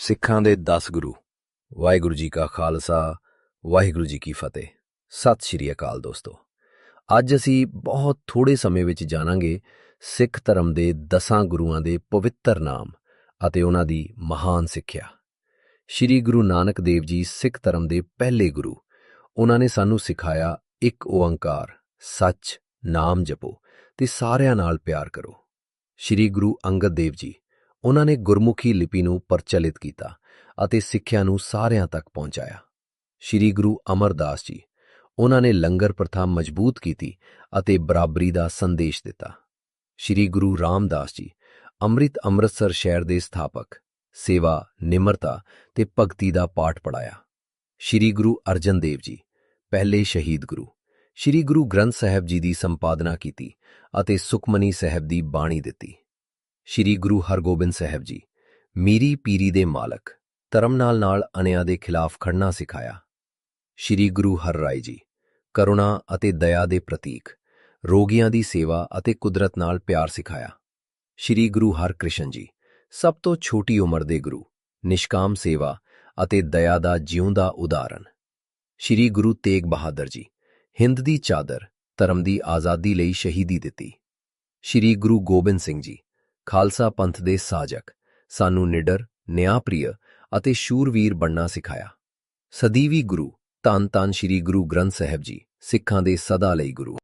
ਸਿੱਖਾਂ ਦੇ 10 ਗੁਰੂ, ਵਾਹਿਗੁਰੂ ਜੀ ਕਾ ਖਾਲਸਾ, ਵਾਹਿਗੁਰੂ ਜੀ ਕੀ ਫਤਿਹ। ਸਤਿ ਸ਼੍ਰੀ ਅਕਾਲ ਦੋਸਤੋ। ਅੱਜ ਅਸੀਂ ਬਹੁਤ ਥੋੜੇ ਸਮੇਂ ਵਿੱਚ ਜਾਣਾਂਗੇ ਸਿੱਖ ਧਰਮ ਦੇ 10 ਗੁਰੂਆਂ ਦੇ ਪਵਿੱਤਰ ਨਾਮ ਅਤੇ ਉਹਨਾਂ ਦੀ ਮਹਾਨ ਸਿੱਖਿਆ। ਸ਼੍ਰੀ ਗੁਰੂ ਨਾਨਕ ਦੇਵ ਜੀ ਸਿੱਖ ਧਰਮ ਦੇ ਪਹਿਲੇ ਗੁਰੂ, ਉਹਨਾਂ ਨੇ ਸਾਨੂੰ ਸਿਖਾਇਆ ਇੱਕ ਓੰਕਾਰ ਸੱਚ, ਨਾਮ ਜਪੋ ਤੇ ਸਾਰਿਆਂ ਨਾਲ ਪਿਆਰ ਕਰੋ। ਸ਼੍ਰੀ ਗੁਰੂ ਅੰਗਦ ਦੇਵ ਜੀ ਉਹਨਾਂ ਨੇ ਗੁਰਮੁਖੀ ਲਿਪੀ ਨੂੰ ਪ੍ਰਚਲਿਤ ਕੀਤਾ ਅਤੇ ਸਿੱਖਿਆ ਨੂੰ ਸਾਰਿਆਂ ਤੱਕ ਪਹੁੰਚਾਇਆ। ਸ਼੍ਰੀ ਗੁਰੂ ਅਮਰਦਾਸ ਜੀ, ਉਹਨਾਂ ਨੇ ਲੰਗਰ ਪ੍ਰਥਾ ਮਜ਼ਬੂਤ ਕੀਤੀ ਅਤੇ ਬਰਾਬਰੀ ਦਾ ਸੰਦੇਸ਼ ਦਿੱਤਾ। ਸ਼੍ਰੀ ਗੁਰੂ ਰਾਮਦਾਸ ਜੀ, ਅੰਮ੍ਰਿਤ ਅੰਮ੍ਰਿਤਸਰ ਸ਼ਹਿਰ ਦੇ ਸਥਾਪਕ, ਸੇਵਾ, ਨਿਮਰਤਾ ਤੇ ਭਗਤੀ ਦਾ ਪਾਠ ਪੜਾਇਆ ਸ਼੍ਰੀ ਗੁਰੂ ਅਰਜਨ ਦੇਵ ਜੀ, ਪਹਿਲੇ ਸ਼ਹੀਦ ਗੁਰੂ, ਸ਼੍ਰੀ ਗੁਰੂ ਗ੍ਰੰਥ ਸਾਹਿਬ ਜੀ ਦੀ ਸੰਪਾਦਨਾ ਕੀਤੀ ਅਤੇ ਸੁਖਮਨੀ ਸਾਹਿਬ ਦੀ ਬਾਣੀ ਦਿੱਤੀ। ਸ਼੍ਰੀ ਗੁਰੂ ਹਰਗੋਬਿੰਦ ਸਾਹਿਬ ਜੀ, ਮੀਰੀ ਪੀਰੀ ਦੇ ਮਾਲਕ, ਧਰਮ ਨਾਲ ਨਾਲ ਅਨਿਆਂ ਦੇ ਖਿਲਾਫ ਖੜਨਾ ਸਿਖਾਇਆ। ਸ਼੍ਰੀ ਗੁਰੂ ਹਰਰਾਏ ਜੀ, ਕਰੁਣਾ ਅਤੇ ਦਇਆ ਦੇ ਪ੍ਰਤੀਕ, ਰੋਗੀਆਂ ਦੀ ਸੇਵਾ ਅਤੇ ਕੁਦਰਤ ਨਾਲ ਪਿਆਰ ਸਿਖਾਇਆ। ਸ਼੍ਰੀ ਗੁਰੂ ਹਰਕ੍ਰਿਸ਼ਨ ਜੀ, ਸਭ ਤੋਂ ਛੋਟੀ ਉਮਰ ਦੇ ਗੁਰੂ, ਨਿਸ਼ਕਾਮ ਸੇਵਾ ਅਤੇ ਦਇਆ ਦਾ ਜਿਉਂਦਾ ਉਦਾਹਰਣ। ਸ਼੍ਰੀ ਗੁਰੂ ਤੇਗ ਬਹਾਦਰ ਜੀ, ਹਿੰਦ ਦੀ ਚਾਦਰ ਧਰਮ ਦੀ ਆਜ਼ਾਦੀ ਲਈ ਸ਼ਹੀਦੀ ਦਿੱਤੀ। ਸ਼੍ਰੀ ਗੁਰੂ ਗੋਬਿੰਦ ਸਿੰਘ ਜੀ ਖਾਲਸਾ ਪੰਥ ਦੇ ਸਾਜਕ, ਸਾਨੂੰ ਨਿਡਰ, ਨਿਆਂਪ੍ਰਿਯ ਅਤੇ ਸ਼ੂਰਵੀਰ ਬਣਨਾ ਸਿਖਾਇਆ। ਸਦੀਵੀ ਗੁਰੂ, ਧੰਨ ਧੰਨ ਸ਼੍ਰੀ ਗੁਰੂ ਗ੍ਰੰਥ ਸਾਹਿਬ ਜੀ, ਸਿੱਖਾਂ ਦੇ ਸਦਾ ਲਈ ਗੁਰੂ।